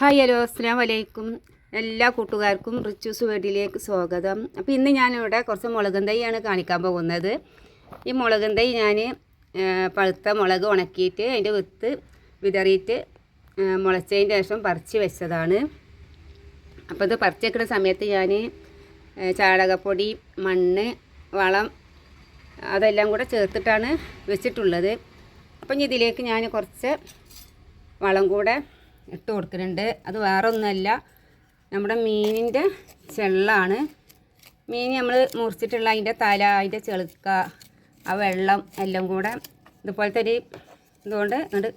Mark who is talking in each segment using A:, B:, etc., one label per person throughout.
A: Hi hello അസ്സാം വലൈക്കും എല്ലാ കൂട്ടുകാർക്കും റിച്ചൂസ് വീട്ടിലേക്ക് സ്വാഗതം. അപ്പോൾ ഇന്ന് ഞാനിവിടെ കുറച്ച് മുളകും തൈയാണ് കാണിക്കാൻ പോകുന്നത്. ഈ മുളകും തൈ ഞാൻ പഴുത്ത മുളക് ഉണക്കിയിട്ട് അതിന്റെ വിത്ത് വിതറിയിട്ട് മുളച്ചതിന്റെ ശേഷം പറിച്ച് വെച്ചതാണ്. അപ്പോൾ ഇത് പറിച്ച് വെക്കുന്ന സമയത്ത് ഞാൻ ചാണകപ്പൊടി മണ്ണ് വളം അതെല്ലാം കൂടെ ചേർത്തിട്ടാണ് വെച്ചിട്ടുള്ളത്. അപ്പം ഇതിലേക്ക് ഞാൻ കുറച്ച് വളം കൂടെ ഇട്ട് കൊടുക്കുന്നുണ്ട്. അത് വേറെ ഒന്നുമല്ല നമ്മുടെ മീനിന്റെ ചെള്ളാണ്. മീൻ നമ്മൾ മുറിച്ചിട്ടുള്ള അതിന്റെ തല അതിന്റെ ചെളുക്ക ആ വെള്ളം എല്ലാം കൂടെ ഇതുപോലത്തെ ഒരു ഇതുകൊണ്ട് ഇങ്ങോട്ട്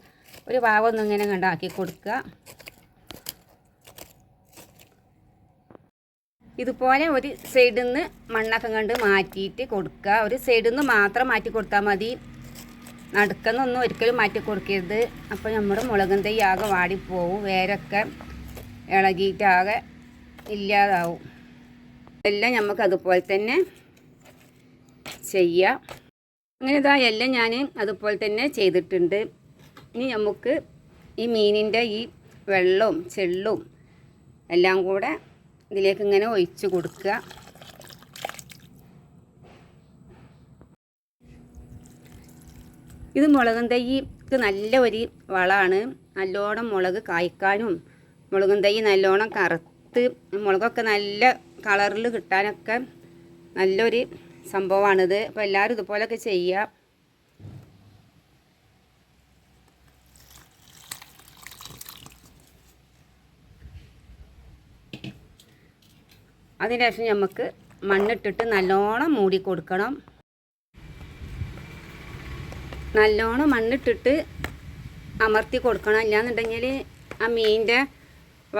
A: ഒരു ഭാഗം ഇങ്ങനെ കണ്ടാക്കി കൊടുക്കുക. ഇതുപോലെ ഒരു സൈഡിൽ നിന്ന് മണ്ണൊക്കെ കണ്ട് മാറ്റിയിട്ട് കൊടുക്കുക. ഒരു സൈഡിൽ നിന്ന് മാത്രം മാറ്റി കൊടുത്താൽ മതി. നടുക്കെന്നൊന്നും ഒരിക്കലും മാറ്റി കൊടുക്കരുത്. അപ്പോൾ നമ്മുടെ മുളകും തൈ ആകെ വാടിപ്പോവും. വേരൊക്കെ ഇളകിയിട്ടാകെ ഇല്ലാതാവും. എല്ലാം നമുക്ക് അതുപോലെ തന്നെ ചെയ്യാം. അങ്ങനെ ഇതാ എല്ലാം ഞാൻ അതുപോലെ തന്നെ ചെയ്തിട്ടുണ്ട്. ഇനി നമുക്ക് ഈ മീനിന്റെ ഈ വെള്ളവും ചെള്ളും എല്ലാം കൂടെ ഇതിലേക്ക് ഇങ്ങനെ ഒഴിച്ച് കൊടുക്കുക. ഇത് മുളകും തൈക്ക് നല്ല ഒരു വളമാണ്. നല്ലോണം മുളക് കായ്ക്കാനും മുളകും തൈ നല്ലോണം കറുത്ത് മുളകൊക്കെ നല്ല കളറിൽ കിട്ടാനൊക്കെ നല്ലൊരു സംഭവമാണിത്. അപ്പോൾ എല്ലാവരും ഇതുപോലൊക്കെ ചെയ്യുക അതിന് ശേഷം നമുക്ക് മണ്ണിട്ടിട്ട് നല്ലോണം മൂടി കൊടുക്കണം. നല്ലോണം മണ്ണിട്ടിട്ട് അമർത്തി കൊടുക്കണം. ഇല്ലാന്നുണ്ടെങ്കിൽ ആ മീനിന്റെ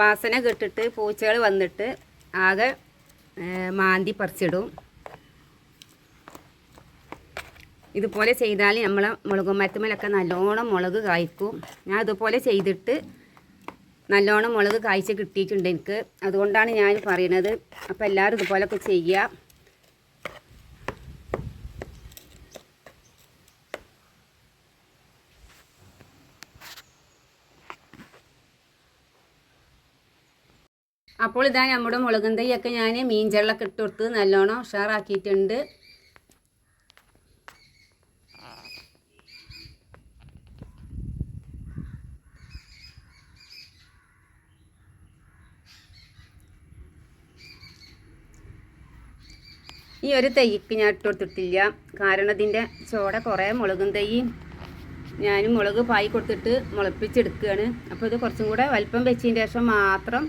A: വാസന കെട്ടിട്ട് പൂച്ചകൾ വന്നിട്ട് ആകെ മാന്തി പറിച്ചിടും. ഇതുപോലെ ചെയ്താൽ നമ്മളെ മുളക് മരത്തുമ്മലൊക്കെ നല്ലോണം മുളക് കായ്ക്കും. ഞാൻ ഇതുപോലെ ചെയ്തിട്ട് നല്ലോണം മുളക് കായ്ച്ച് കിട്ടിയിട്ടുണ്ട് എനിക്ക്. അതുകൊണ്ടാണ് ഞാൻ പറയണത്. അപ്പോൾ എല്ലാവരും ഇതുപോലൊക്കെ ചെയ്യുക. അപ്പോൾ ഇതാ നമ്മുടെ മുളകും തൈയൊക്കെ ഞാൻ മീൻ ചെള്ളൊക്കെ ഇട്ട് കൊടുത്ത് നല്ലോണം ഉഷാറാക്കിയിട്ടുണ്ട്. ഈ ഒരു തൈക്ക് ഞാൻ ഇട്ട് കൊടുത്തിട്ടില്ല കാരണം ഇതിന്റെ ചോടെ കുറേ മുളകും തൈ ഞാൻ മുളക് പായി കൊടുത്തിട്ട് മുളപ്പിച്ചെടുക്കുകയാണ്. അപ്പോൾ ഇത് കുറച്ചും കൂടെ വലിപ്പം വെച്ചതിന് ശേഷം മാത്രം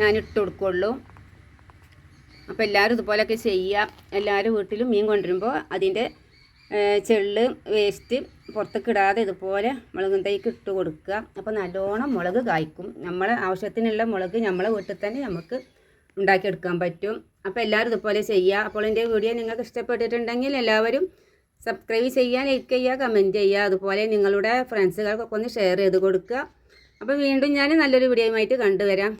A: ഞാൻ ഇട്ട് കൊടുക്കുള്ളൂ. അപ്പോൾ എല്ലാവരും ഇതുപോലെയൊക്കെ ചെയ്യുക എല്ലാവരും വീട്ടിലും മീൻ കൊണ്ടുവരുമ്പോൾ അതിന്റെ ചെള്ള് വേസ്റ്റ് പുറത്തേക്ക് ഇടാതെ ഇതുപോലെ മുളകും തൈക്ക് ഇട്ട് കൊടുക്കുക. അപ്പോൾ നല്ലോണം മുളക് കായ്ക്കും. നമ്മളെ ആവശ്യത്തിനുള്ള മുളക് നമ്മളെ വീട്ടിൽ തന്നെ നമുക്ക് ഉണ്ടാക്കിയെടുക്കാൻ പറ്റും. അപ്പോൾ എല്ലാവരും ഇതുപോലെ ചെയ്യുക അപ്പോൾ എന്റെ വീഡിയോ നിങ്ങൾക്ക് ഇഷ്ടപ്പെട്ടിട്ടുണ്ടെങ്കിൽ എല്ലാവരും സബ്സ്ക്രൈബ് ചെയ്യുക ലൈക്ക് ചെയ്യുക കമന്റ് ചെയ്യുക അതുപോലെ നിങ്ങളുടെ ഫ്രണ്ട്സുകൾക്കൊക്കെ ഒന്ന് ഷെയർ ചെയ്ത് കൊടുക്കുക. അപ്പോൾ വീണ്ടും ഞാൻ നല്ലൊരു വീഡിയോയുമായിട്ട് കണ്ടുവരാം.